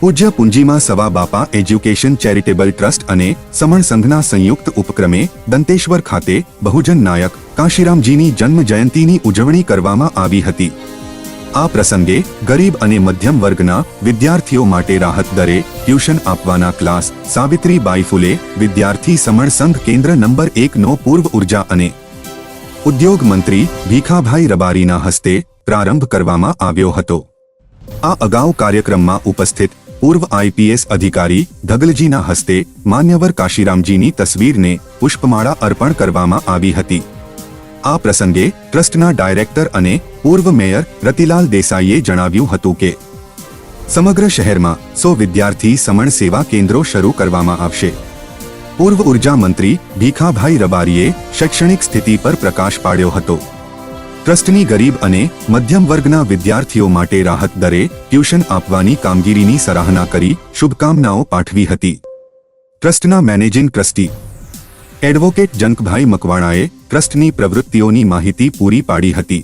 પૂજ્ય પૂંજીમાં સવા બાપા એજ્યુકેશન ચેરિટેબલ ટ્રસ્ટ અને સમણ સંઘના સંયુક્ત ઉપક્રમે દંતેશ્વર ખાતે બહુજન નાયક કાશીરામજીની જન્મ જયંતીની ઉજવણી કરવામાં આવી હતી. આ પ્રસંગે ગરીબ અને મધ્યમ વર્ગના વિદ્યાર્થીઓ માટે રાહત દરે ટ્યુશન આપવાના ક્લાસ સાવિત્રીબાઈ ફુલે વિદ્યાર્થી સમણ સંઘ કેન્દ્ર નંબર એકનો પૂર્વ ઊર્જા અને ઉદ્યોગ મંત્રી ભીખાભાઈ રબારીના હસ્તે પ્રારંભ કરવામાં આવ્યો હતો. આ અગાઉ કાર્યક્રમમાં ઉપસ્થિત પૂર્વ આઈપીએસ અધિકારી ધગલજીના હસ્તે માન્યવર કાશીરામજીની તસવીરને પુષ્પમાળા અર્પણ કરવામાં આવી હતી. આ પ્રસંગે ટ્રસ્ટના ડાયરેક્ટર અને પૂર્વ મેયર રતિલાલ દેસાઈએ જણાવ્યું હતું કે, સમગ્ર શહેરમાં સો વિદ્યાર્થી સમણ સેવા કેન્દ્રો શરૂ કરવામાં આવશે. પૂર્વ ઊર્જા મંત્રી ભીખાભાઈ રબારીએ શૈક્ષણિક સ્થિતિ પર પ્રકાશ પાડ્યો હતો. ટ્રસ્ટની ગરીબ અને મધ્યમ વર્ગના વિદ્યાર્થીઓ માટે રાહત દરે ટ્યુશન આપવાની કામગીરીની સરાહના કરી શુભકામનાઓ પાઠવી હતી. ટ્રસ્ટના મેનેજિંગ ટ્રસ્ટી એડવોકેટ જંકભાઈ મકવાણાએ ટ્રસ્ટની પ્રવૃત્તિઓની માહિતી પૂરી પાડી હતી.